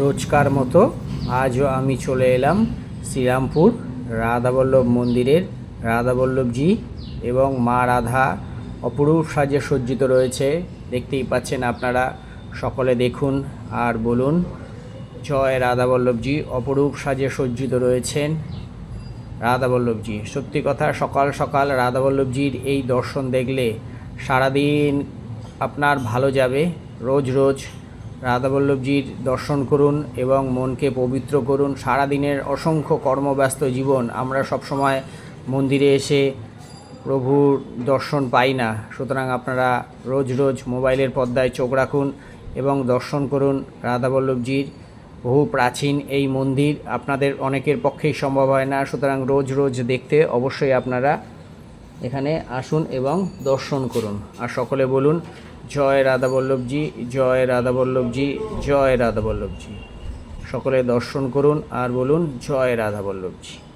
রোজকার মতো আজও আমি চলে এলাম শ্রীরামপুর রাধাবল্লভ মন্দিরের রাধাবল্লভজি এবং মা রাধা অপরূপ সাজে সজ্জিত রয়েছে। দেখতেই পাচ্ছেন আপনারা, সকলে দেখুন আর বলুন, জয় রাধাবল্লভজি, অপরূপ সাজে সজ্জিত রয়েছেন রাধাবল্লভজি। সত্যি কথা, সকাল সকাল রাধাবল্লভজির এই দর্শন দেখলে সারাদিন আপনার ভালো যাবে, রোজ রোজ রাধাবল্লভজির দর্শন করুন এবং মনকে পবিত্র করুন। সারাদিনের অসংখ্য কর্মব্যস্ত জীবন আমরা সবসময় মন্দিরে এসে প্রভুর দর্শন পাই না। সুতরাং আপনারা রোজ রোজ মোবাইলের পর্দায় চোখ রাখুন এবং দর্শন করুন রাধাবল্লভজির। বহু প্রাচীন এই মন্দির আপনাদের অনেকের পক্ষেই সম্ভব হয় না। সুতরাং রোজ রোজ দেখতে অবশ্যই আপনারা এখানে আসুন এবং দর্শন করুন। আর সকলে বলুন, জয় রাধা রাধাবল্লভজি জয় রাধা রাধাবল্লভজি জয় রাধা রাধাবল্লভজি সকলে দর্শন করুন আর বলুন, জয় রাধাবল্লভজি